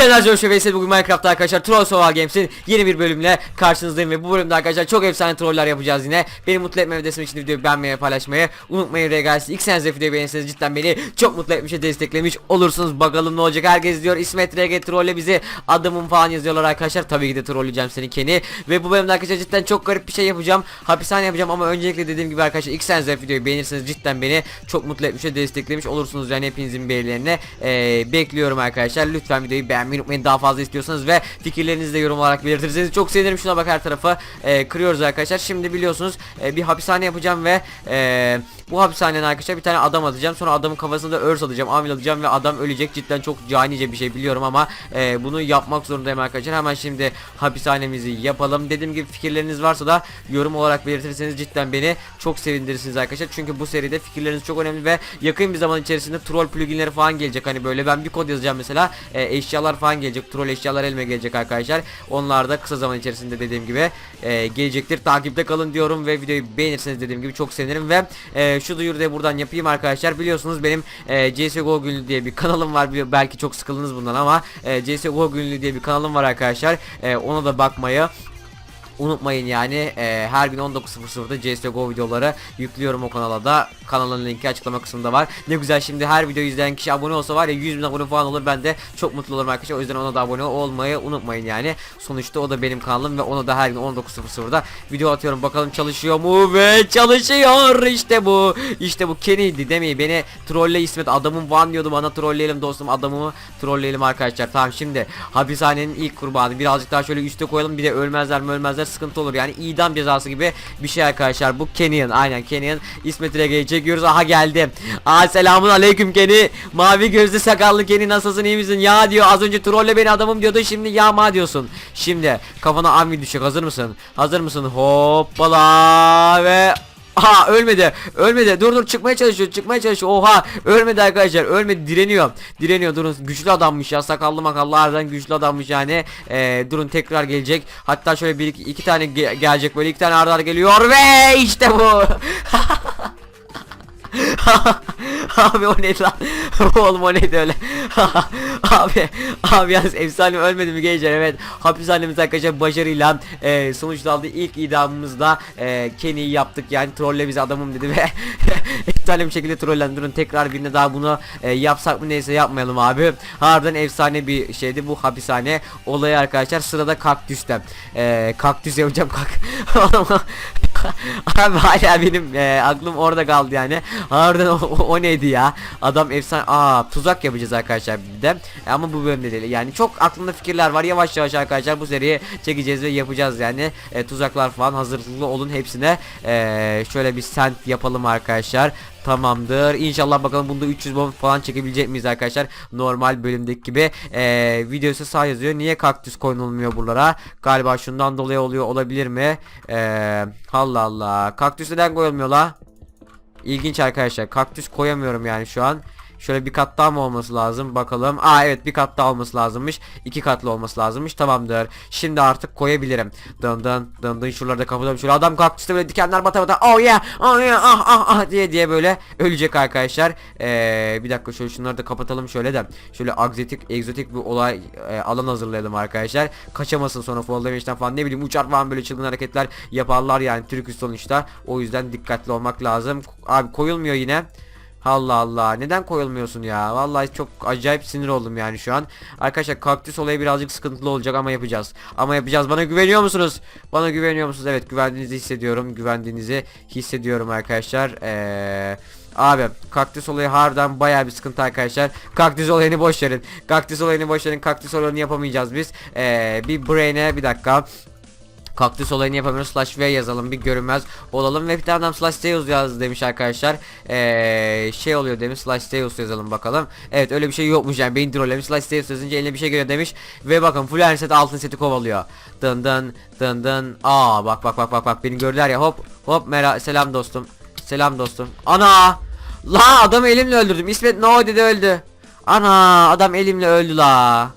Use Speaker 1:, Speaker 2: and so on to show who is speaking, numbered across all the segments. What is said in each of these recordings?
Speaker 1: Genel Coşu Veysel bugün Minecraft'ta arkadaşlar Troll Survival Games'in yeni bir bölümle karşınızdayım ve bu bölümde arkadaşlar çok efsane troller yapacağız yine. Beni mutlu etmemi destek için videoyu beğenmeyi ve paylaşmayı unutmayın regalsi. İlk senize videoyu beğenirseniz cidden beni çok mutlu etmiş ve desteklemiş olursunuz. Bakalım ne olacak herkes diyor. İsmet RG trolle bizi adımım falan yazıyorlar arkadaşlar. Tabii ki de trolleyeceğim seni Kenny. Ve bu bölümde arkadaşlar cidden çok garip bir şey yapacağım. Hapishane yapacağım ama öncelikle dediğim gibi arkadaşlar ilk senize videoyu beğenirseniz cidden beni çok mutlu etmiş ve desteklemiş olursunuz. Yani hepinizin beğenilerini eee, bekliyorum arkadaşlar. Lütfen videoyu beğenmeyi unutmayın. Daha fazla istiyorsanız ve fikirlerinizi de yorum olarak belirtirseniz çok sevinirim. Şuna bak her tarafı eee, kırıyoruz arkadaşlar. Şimdi biliyorsunuz eee, bir hapishane yapacağım ve eee, bu hapishanenin arkadaşlar bir tane adam atacağım. Sonra adamın kafasında örs alacağım, amil alacağım ve adam ölecek. Cidden çok canice bir şey biliyorum ama eee, bunu yapmak zorundayım arkadaşlar. Hemen şimdi hapishanemizi yapalım. Dediğim gibi fikirleriniz varsa da yorum olarak belirtirseniz cidden beni çok sevindirirsiniz arkadaşlar. Çünkü bu seride fikirleriniz çok önemli ve yakın bir zaman içerisinde troll pluginleri falan gelecek. Hani böyle ben bir kod yazacağım mesela. e, eşyalar falan gelecek. Troll eşyalar elime gelecek arkadaşlar. Onlar da kısa zaman içerisinde dediğim gibi e, gelecektir. Takipte kalın diyorum ve videoyu beğenirseniz dediğim gibi çok sevinirim ve e, şu duyuru da buradan yapayım arkadaşlar. Biliyorsunuz benim e, CSGO günlüğü diye bir kanalım var. Belki çok sıkıldınız bundan ama e, CSGO günlüğü diye bir kanalım var arkadaşlar. E, ona da bakmayı unutmayın yani e, her gün 19.00'da CSGO videoları yüklüyorum o kanala da. Kanalın linki açıklama kısmında var. Ne güzel şimdi her video izleyen kişi abone olsa var ya 100 bin abone falan olur. Ben de çok mutlu olurum arkadaşlar. O yüzden ona da abone olmayı unutmayın yani. Sonuçta o da benim kanalım ve ona da her gün 19.00'da video atıyorum. Bakalım çalışıyor mu? Ve çalışıyor. İşte bu. İşte bu. Kenny'di demeyi beni trolle İsmet adamım van diyordu bana trolleyelim dostum adamımı trolleyelim arkadaşlar. Tamam şimdi hapishanenin ilk kurbanı. Birazcık daha şöyle üste koyalım. Bir de ölmezler mi ölmezler sıkıntı olur. Yani idam cezası gibi bir şey arkadaşlar. Bu Kenyon aynen Kenyon İsmet İrege'yi çekiyoruz. Aha geldi. Aa selamun aleyküm Kenny. Mavi gözlü sakallı Kenny nasılsın iyi misin? Ya diyor az önce trolle beni adamım diyordu şimdi yağma diyorsun. Şimdi kafana amvi düşecek hazır mısın? Hazır mısın? Hoppala ve Aha ölmedi. Ölmedi. Dur dur çıkmaya çalışıyor. Çıkmaya çalışıyor. Oha ölmedi arkadaşlar. Ölmedi. Direniyor. Direniyor. Durun. Güçlü adammış ya. Sakallı makallı harbiden güçlü adammış yani. Ee, durun tekrar gelecek. Hatta şöyle bir iki, iki tane ge- gelecek böyle iki tane arda arda geliyor ve işte bu. abi o neydi lan? Oğlum o neydi öyle? abi abi yalnız efsane ölmedi mi gençler? Evet hapishanemiz arkadaşlar başarıyla e, sonuçlandı ilk idamımızda e, Kenny'yi yaptık. Yani trolle bizi adamım dedi ve efsane bir şekilde trollendirin tekrar birine daha bunu e, yapsak mı neyse yapmayalım abi. Harbiden efsane bir şeydi bu hapishane olayı arkadaşlar. Sırada kaktüste. E, kaktüs yapacağım kak abi hala benim e, aklım orada kaldı yani. Harbiden o, o, o neydi ya? Adam efsane aa tuzak yapacağız arkadaşlar bir de. E, ama bu bölümde değil. Yani çok aklımda fikirler var. Yavaş yavaş arkadaşlar bu seriyi çekeceğiz ve yapacağız yani. E, tuzaklar falan hazırlıklı olun hepsine. E, şöyle bir sent yapalım arkadaşlar Tamamdır. İnşallah bakalım bunda 300 bomb falan çekebilecek miyiz arkadaşlar? Normal bölümdeki gibi. Ee, videosu sağ yazıyor. Niye kaktüs konulmuyor buralara? Galiba şundan dolayı oluyor olabilir mi? Ee, Allah Allah. Kaktüs neden koyulmuyor la? İlginç arkadaşlar. Kaktüs koyamıyorum yani şu an. Şöyle bir kat daha mı olması lazım bakalım. Aa evet bir kat daha olması lazımmış. İki katlı olması lazımmış. Tamamdır. Şimdi artık koyabilirim. Dın dın dın dın şuralarda kapatalım. Şöyle adam kaktüste böyle dikenler bata bata. Oh yeah. Oh yeah. Ah ah ah diye diye böyle ölecek arkadaşlar. Ee, bir dakika şöyle şunları da kapatalım şöyle de. Şöyle egzotik egzotik bir olay e, alan hazırlayalım arkadaşlar. Kaçamasın sonra fall damage'den falan ne bileyim uçar falan böyle çılgın hareketler yaparlar yani Türküs sonuçta. O yüzden dikkatli olmak lazım. Abi koyulmuyor yine. Allah Allah. Neden koyulmuyorsun ya? Vallahi çok acayip sinir oldum yani şu an. Arkadaşlar kaktüs olayı birazcık sıkıntılı olacak ama yapacağız. Ama yapacağız. Bana güveniyor musunuz? Bana güveniyor musunuz? Evet güvendiğinizi hissediyorum. Güvendiğinizi hissediyorum arkadaşlar. Eee Abi kaktüs olayı harbiden baya bir sıkıntı arkadaşlar. Kaktüs olayını boş verin. Kaktüs olayını boş verin. Kaktüs olayını yapamayacağız biz. Eee bir brain'e bir dakika Kaktüs olayını yapamıyoruz. Slash v yazalım bir görünmez olalım. Ve bir tane adam slash Zeus yaz demiş arkadaşlar. Ee, şey oluyor demiş slash Zeus yazalım bakalım. Evet öyle bir şey yokmuş yani beni trollemiş. Slash Zeus yazınca eline bir şey geliyor demiş. Ve bakın full iron set altın seti kovalıyor. Dın dın dın dın. Aa bak bak bak bak bak beni gördüler ya. Hop hop mera selam dostum. Selam dostum. Ana! La adamı elimle öldürdüm. İsmet no dedi öldü. Ana adam elimle öldü la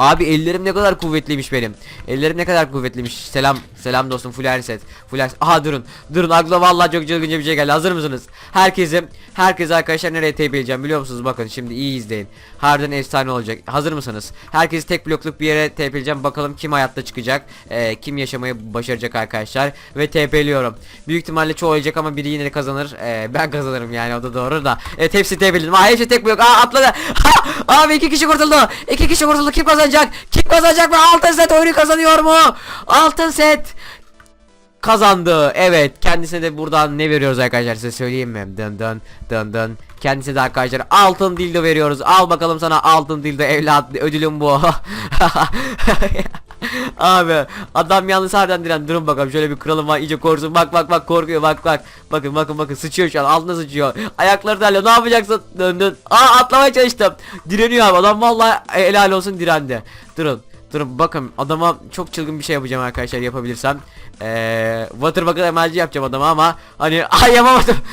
Speaker 1: Abi ellerim ne kadar kuvvetliymiş benim. Ellerim ne kadar kuvvetliymiş. Selam Selam dostum full her set. Full her... Aha durun. Durun aklıma vallahi çok çılgınca bir şey geldi. Hazır mısınız? Herkesi herkes arkadaşlar nereye TP'leyeceğim biliyor musunuz? Bakın şimdi iyi izleyin. Harbiden efsane olacak. Hazır mısınız? Herkesi tek blokluk bir yere TP'leyeceğim. Bakalım kim hayatta çıkacak. Ee, kim yaşamayı başaracak arkadaşlar. Ve TP'liyorum. Büyük ihtimalle çoğu olacak ama biri yine de kazanır. Ee, ben kazanırım yani o da doğru da. Evet hepsi TP'ledim. Aa hepsi tek blok. Aa atladı. Ha! Abi iki kişi kurtuldu. İki kişi kurtuldu. Kim kazanacak? Kim kazanacak ve altın set oyunu kazanıyor mu? Altın set kazandı. Evet kendisine de buradan ne veriyoruz arkadaşlar? Size söyleyeyim mi? Dın dın dın dın. Kendisine de arkadaşlar altın dildo veriyoruz. Al bakalım sana altın dildo evlat. Ödülüm bu. Abi adam yalnız harbiden diren. Durun bakalım şöyle bir kralım var. İyice korksun. Bak bak bak korkuyor. Bak bak. Bakın bakın bakın. Sıçıyor şu an. Altına sıçıyor. Ayakları da ne yapacaksın? Dön dön aa atlamaya çalıştım. Direniyor abi. Adam vallahi helal olsun direndi. Durun Durun bakın adama çok çılgın bir şey yapacağım arkadaşlar yapabilirsem. Eee water bucket emerci yapacağım adama ama hani ay yapamadım.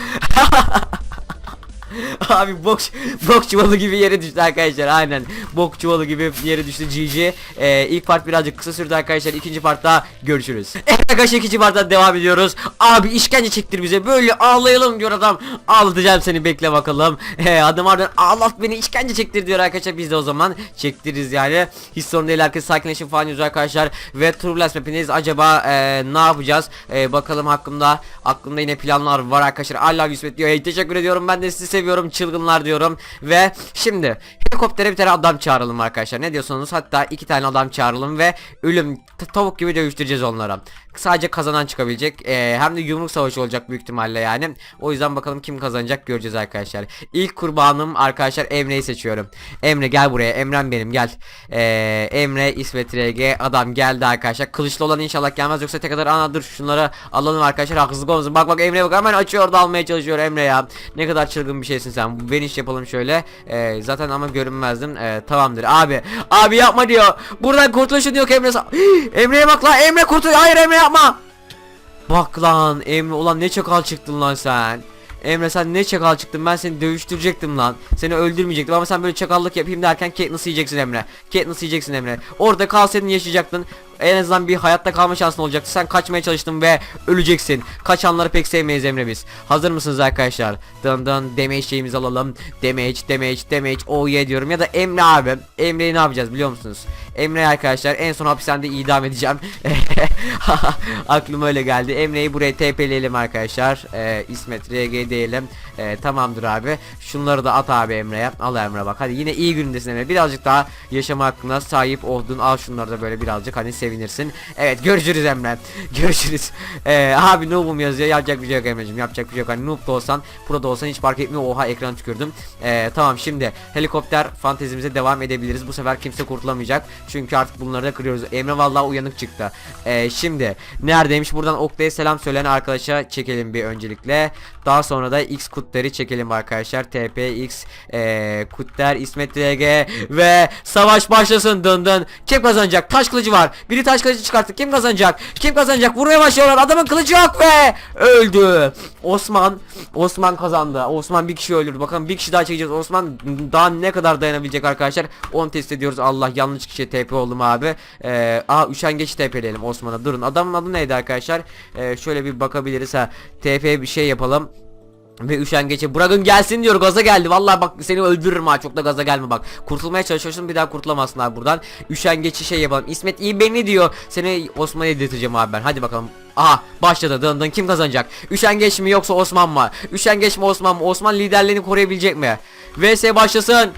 Speaker 1: Abi bok bok çuvalı gibi yere düştü arkadaşlar aynen bok çuvalı gibi yere düştü GG ee, ilk part birazcık kısa sürdü arkadaşlar ikinci partta görüşürüz arkadaşlar ikinci partta devam ediyoruz. Abi işkence çektir bize. Böyle ağlayalım diyor adam. Ağlatacağım seni bekle bakalım. Ee, adam ardından ağlat beni işkence çektir diyor arkadaşlar. Biz de o zaman çektiririz yani. Hiç sorun değil herkes sakinleşin falan diyoruz arkadaşlar. Ve Turles map'indeyiz acaba e, ne yapacağız? E, bakalım hakkımda aklımda yine planlar var arkadaşlar. Allah yüzmet diyor hey, teşekkür ediyorum. Ben de sizi seviyorum çılgınlar diyorum. Ve şimdi helikoptere bir tane adam çağıralım arkadaşlar. Ne diyorsunuz? Hatta iki tane adam çağıralım ve ölüm tavuk gibi dövüştüreceğiz onlara sadece kazanan çıkabilecek. Ee, hem de yumruk savaşı olacak büyük ihtimalle yani. O yüzden bakalım kim kazanacak göreceğiz arkadaşlar. İlk kurbanım arkadaşlar Emre'yi seçiyorum. Emre gel buraya. Emrem benim gel. Ee, Emre İsmet RG adam geldi arkadaşlar. Kılıçlı olan inşallah gelmez. Yoksa tek kadar ana dur şunları alalım arkadaşlar. Haksızlık olmasın. Bak bak Emre'ye bak hemen açıyor. Da almaya çalışıyor Emre ya. Ne kadar çılgın bir şeysin sen. Ben iş yapalım şöyle. Ee, zaten ama görünmezdin Ee, tamamdır. Abi abi yapma diyor. Buradan kurtuluşun yok Emre Emre'ye bak lan. Emre kurtul hayır Emre yapma. Bak lan Emre ulan ne çakal çıktın lan sen. Emre sen ne çakal çıktın? Ben seni dövüştürecektim lan. Seni öldürmeyecektim ama sen böyle çakallık yapayım derken Katniss yiyeceksin Emre. Katniss yiyeceksin Emre. Orada kalsaydın yaşayacaktın en azından bir hayatta kalma şansın olacaktı. Sen kaçmaya çalıştın ve öleceksin. Kaçanları pek sevmeyiz Emre biz. Hazır mısınız arkadaşlar? Dın dın damage şeyimizi alalım. Damage, damage, damage. Oh yeah diyorum. Ya da Emre abi. Emre'yi ne yapacağız biliyor musunuz? Emre arkadaşlar en son hapishanede idam edeceğim. Aklıma öyle geldi. Emre'yi buraya TP'leyelim arkadaşlar. Ee, İsmet RG diyelim. Ee, tamamdır abi. Şunları da at abi Emre'ye. Al Emre bak. Hadi yine iyi günündesin Emre. Birazcık daha yaşama hakkına sahip oldun. Al şunları da böyle birazcık hani sevinirsin. Evet görüşürüz Emre. Görüşürüz. Ee, abi noob'um yazıyor. Yapacak bir şey yok Emre'cim. Yapacak bir şey yok. Hani noob da olsan pro da olsan hiç fark etmiyor. Oha ekran tükürdüm. Ee, tamam şimdi helikopter fantezimize devam edebiliriz. Bu sefer kimse kurtulamayacak. Çünkü artık bunları da kırıyoruz. Emre vallahi uyanık çıktı. Ee, şimdi neredeymiş? Buradan Oktay'a selam söyleyen arkadaşa çekelim bir öncelikle. Daha sonra da X Kutler'i çekelim arkadaşlar. TPX ee, Kutler İsmet RG ve savaş başlasın dın dın. Kim kazanacak? Taş kılıcı var. Biri taş kılıcı çıkarttı. Kim kazanacak? Kim kazanacak? Vurmaya başlıyorlar. Adamın kılıcı yok ve öldü. Osman Osman kazandı. Osman bir kişi öldürdü. Bakın bir kişi daha çekeceğiz. Osman daha ne kadar dayanabilecek arkadaşlar? Onu test ediyoruz. Allah yanlış kişiye TP oldum abi. Ee, aa üşengeç TP'leyelim Osman'a. Durun. Adamın adı neydi arkadaşlar? Ee, şöyle bir bakabiliriz ha. TP bir şey yapalım. Ve üşengeçe bırakın gelsin diyor. Gaza geldi. Vallahi bak seni öldürürüm ha. Çok da gaza gelme bak. Kurtulmaya çalışıyorsun bir daha kurtulamazsın abi buradan. Üşengeçi şey yapalım. İsmet iyi beni diyor. Seni Osman'a yedirteceğim abi ben. Hadi bakalım. Aha başladı. Dın dın kim kazanacak? Üşengeç mi yoksa Osman mı? Üşengeç mi Osman mı? Osman liderliğini koruyabilecek mi? VS başlasın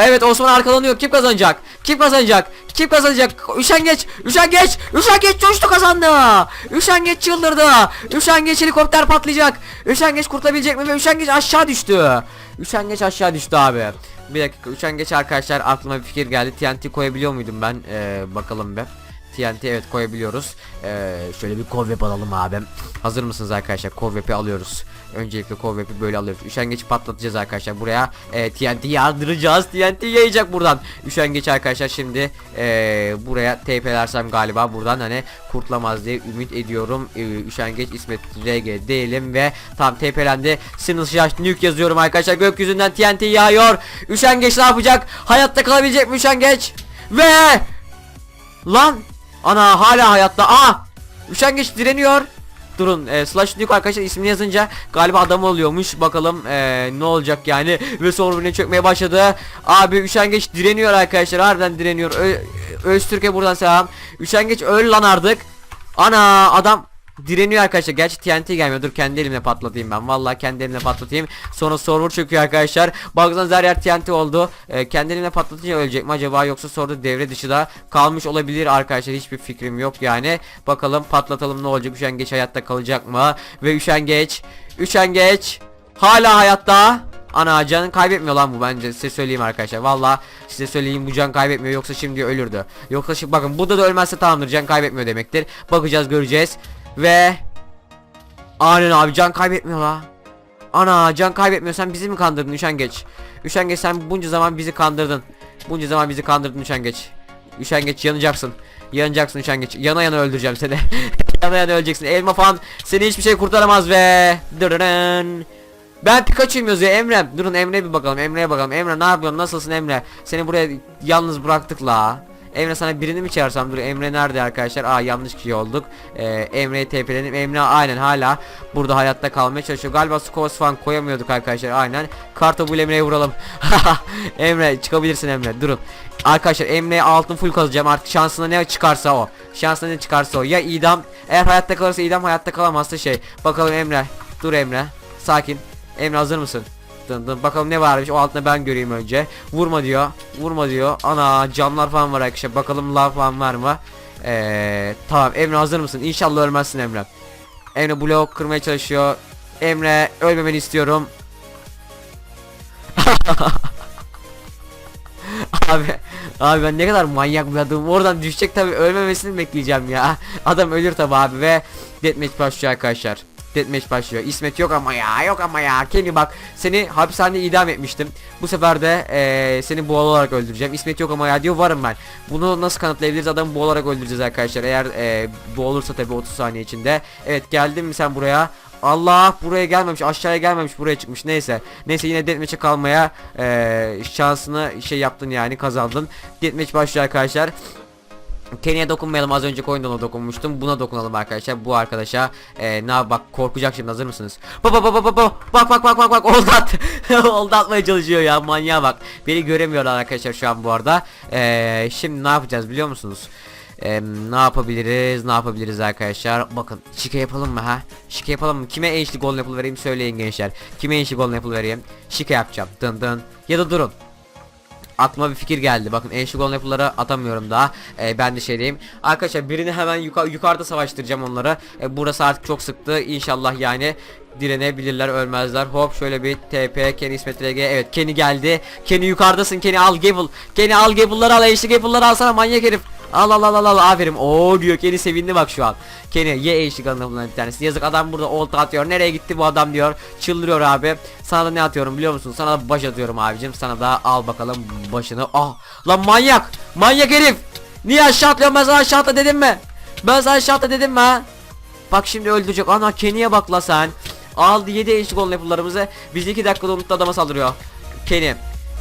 Speaker 1: Evet Osman arkalanıyor. Kim kazanacak? Kim kazanacak? Kim kazanacak? Üşengeç! Üşengeç! Üşengeç coştu kazandı! Üşengeç çıldırdı! Üşengeç helikopter patlayacak! Üşengeç kurtulabilecek mi? Ve Üşengeç aşağı düştü! Üşengeç aşağı düştü abi. Bir dakika Üşengeç arkadaşlar aklıma bir fikir geldi. TNT koyabiliyor muydum ben? Ee, bakalım be. TNT evet koyabiliyoruz. Ee, şöyle bir kovvep alalım abi. Hazır mısınız arkadaşlar? Kovvep'i alıyoruz. Öncelikle kovvep'i böyle alıyoruz. Üşengeç'i patlatacağız arkadaşlar. Buraya e, TNT yardıracağız. TNT yayacak buradan. Üşengeç arkadaşlar şimdi e, buraya TP'lersem galiba buradan hani kurtulamaz diye ümit ediyorum. E, Üşengeç İsmet RG değilim ve tam TP'lendi. Sinus Yaş Nuke yazıyorum arkadaşlar. Gökyüzünden TNT yağıyor. Üşengeç ne yapacak? Hayatta kalabilecek mi Üşengeç? Ve Lan ana hala hayatta. Aa! Üşengeç direniyor. Durun e, slash nuke arkadaşlar ismini yazınca galiba adam oluyormuş. Bakalım e, ne olacak yani. Ve sonra çökmeye başladı. Abi üşengeç direniyor arkadaşlar. Harbiden direniyor. Ö Öztürk'e buradan selam. Üşengeç öl lan artık. Ana adam direniyor arkadaşlar. Gerçi TNT gelmiyor. Dur kendi elimle patlatayım ben. Vallahi kendi elimle patlatayım. Sonra server çöküyor arkadaşlar. Baksanız her yer TNT oldu. E, kendi elimle patlatınca ölecek mi acaba? Yoksa sonra devre dışı da kalmış olabilir arkadaşlar. Hiçbir fikrim yok yani. Bakalım patlatalım ne olacak? Üşengeç hayatta kalacak mı? Ve üşengeç üşengeç hala hayatta. Ana canın kaybetmiyor lan bu bence. Size söyleyeyim arkadaşlar. Valla size söyleyeyim bu can kaybetmiyor. Yoksa şimdi ölürdü. Yoksa şimdi bakın burada da ölmezse tamamdır. Can kaybetmiyor demektir. Bakacağız göreceğiz Ve Aynen abi can kaybetmiyor la Ana can kaybetmiyor sen bizi mi kandırdın Üşengeç Üşengeç sen bunca zaman bizi kandırdın Bunca zaman bizi kandırdın Üşengeç Üşengeç yanacaksın Yanacaksın Üşengeç Yana yana öldüreceğim seni Yana yana öleceksin elma falan Seni hiçbir şey kurtaramaz ve Dırırın. Ben Pikachu'yum yazıyor Emre. Durun Emre'ye bir bakalım. Emre'ye bakalım. Emre ne yapıyorsun? Nasılsın Emre? Seni buraya yalnız bıraktık la. Emre sana birini mi çağırsam? Dur Emre nerede arkadaşlar? Aa yanlış kişi olduk. Ee, Emre'ye TP'ledim. Emre aynen hala burada hayatta kalmaya çalışıyor. Galiba Skos falan koyamıyorduk arkadaşlar. Aynen. Kartopu Emre'ye vuralım. Emre çıkabilirsin Emre. Durun. Arkadaşlar Emre'ye altın full kazacağım. Artık şansına ne çıkarsa o. Şansına ne çıkarsa o. Ya idam. Eğer hayatta kalırsa idam hayatta kalamazsa şey. Bakalım Emre. Dur Emre. Sakin. Emre hazır mısın? Dın dın bakalım ne varmış o altına ben göreyim önce. Vurma diyor. Vurma diyor. Ana camlar falan var arkadaşlar. Bakalım lav falan var mı? Eee tamam Emre hazır mısın? İnşallah ölmezsin Emre. Emre blok kırmaya çalışıyor. Emre ölmemeni istiyorum. abi abi ben ne kadar manyak bir adamım. Oradan düşecek tabi ölmemesini bekleyeceğim ya. Adam ölür tabi abi ve deathmatch başlıyor arkadaşlar. Deathmatch başlıyor. İsmet yok ama ya yok ama ya. Kenny bak seni hapishanede idam etmiştim. Bu sefer de eee, seni boğularak öldüreceğim. İsmet yok ama ya diyor varım ben. Bunu nasıl kanıtlayabiliriz? Adamı boğularak öldüreceğiz arkadaşlar. Eğer eee boğulursa tabi 30 saniye içinde. Evet geldin mi sen buraya? Allah buraya gelmemiş aşağıya gelmemiş buraya çıkmış neyse neyse yine deathmatch'e kalmaya eee, şansını şey yaptın yani kazandın deathmatch başlıyor arkadaşlar Kenny'e dokunmayalım. Az önce Coindon'a dokunmuştum. Buna dokunalım arkadaşlar. Bu arkadaşa e, ne bak korkacak şimdi. Hazır mısınız? Baba baba baba bak bak bak bak bak. Oldu at oldu çalışıyor ya. Manyağa bak. Beni göremiyorlar arkadaşlar şu an bu arada. E, şimdi ne yapacağız biliyor musunuz? Ee, ne yapabiliriz? Ne yapabiliriz arkadaşlar? Bakın şike yapalım mı ha? Şike yapalım mı? Kime enişli golden apple vereyim söyleyin gençler. Kime enişli golden apple vereyim? Şike yapacağım. Dın dın. Ya da durun aklıma bir fikir geldi. Bakın enşi golden apple'ları atamıyorum daha. Ee, ben de şey diyeyim. Arkadaşlar birini hemen yuka yukarıda savaştıracağım onları. Ee, burası artık çok sıktı. İnşallah yani direnebilirler ölmezler. Hop şöyle bir TP Kenny İsmet RG. Evet Kenny geldi. Kenny yukarıdasın. Kenny al Gable. Kenny al Gable'ları al. Enşi Gable'ları alsana manyak herif. Al al al al al aferin. Oo diyor Kenny sevindi bak şu an. Kenny ye golden apple'ların bir tanesi. Yazık adam burada olta atıyor. Nereye gitti bu adam diyor. Çıldırıyor abi. Sana da ne atıyorum biliyor musun? Sana da baş atıyorum abicim. Sana da al bakalım başını. Ah lan manyak. Manyak herif. Niye aşağı atlıyorsun ben sana aşağı atla dedim mi? Ben sana aşağı atla dedim mi ha? Bak şimdi öldürecek. Ana Kenny'e bak la sen. Aldı 7 eşlik golden apple'larımızı. Biz 2 dakikada unuttu adama saldırıyor. Kenny.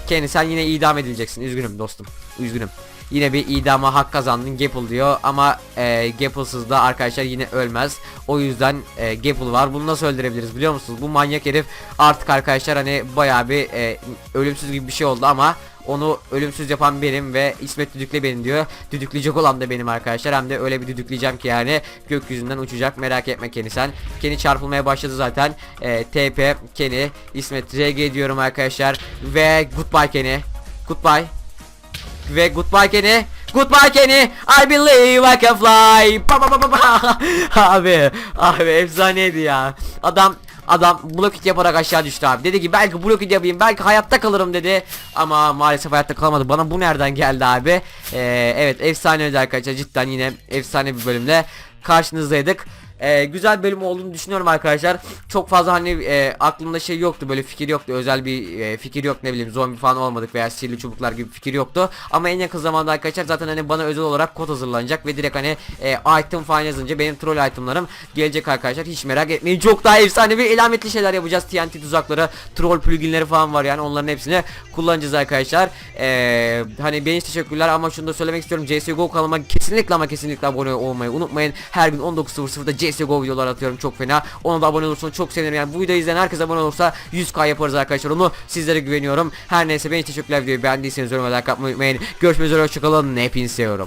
Speaker 1: Kenny sen yine idam edileceksin. Üzgünüm dostum. Üzgünüm. Yine bir idama hak kazandın Gapple diyor ama e, Gapple'sız da arkadaşlar yine ölmez. O yüzden e, Gapple var. Bunu nasıl öldürebiliriz biliyor musunuz? Bu manyak herif artık arkadaşlar hani bayağı bir e, ölümsüz gibi bir şey oldu ama onu ölümsüz yapan benim ve İsmet düdükle benim diyor. Düdükleyecek olan da benim arkadaşlar. Hem de öyle bir düdükleyeceğim ki yani gökyüzünden uçacak. Merak etme Kenny sen. Kenny çarpılmaya başladı zaten. E, TP Kenny İsmet RG diyorum arkadaşlar. Ve goodbye Kenny. Goodbye. Ve goodbye Kenny. Goodbye Kenny. I believe I can fly. Pa pa pa pa. abi, abi efsaneydi ya. Adam Adam blok it yaparak aşağı düştü abi. Dedi ki belki blok it yapayım, belki hayatta kalırım dedi. Ama maalesef hayatta kalamadı. Bana bu nereden geldi abi? Ee, evet efsaneydi arkadaşlar. Cidden yine efsane bir bölümde karşınızdaydık. E, güzel bölüm olduğunu düşünüyorum arkadaşlar. Çok fazla hani e, aklımda şey yoktu böyle fikir yoktu özel bir e, fikir yok ne bileyim zombi falan olmadık veya sihirli çubuklar gibi fikir yoktu. Ama en yakın zamanda arkadaşlar zaten hani bana özel olarak kod hazırlanacak ve direkt hani e, item falan yazınca benim troll itemlarım gelecek arkadaşlar. Hiç merak etmeyin. Çok daha efsane ve elametli şeyler yapacağız. TNT tuzakları, troll pluginleri falan var yani onların hepsini kullanacağız arkadaşlar. E, hani beğeniş teşekkürler ama şunu da söylemek istiyorum. CSGO kanalıma kesinlikle ama kesinlikle abone olmayı unutmayın. Her gün 19.00'da CSGO videolar atıyorum çok fena. Ona da abone olursanız çok sevinirim. Yani bu videoyu izleyen herkes abone olursa 100k yaparız arkadaşlar. Onu sizlere güveniyorum. Her neyse beğeniş teşekkürler videoyu beğendiyseniz yorum like atmayı unutmayın. Görüşmek üzere hoşçakalın. Hepinizi seviyorum.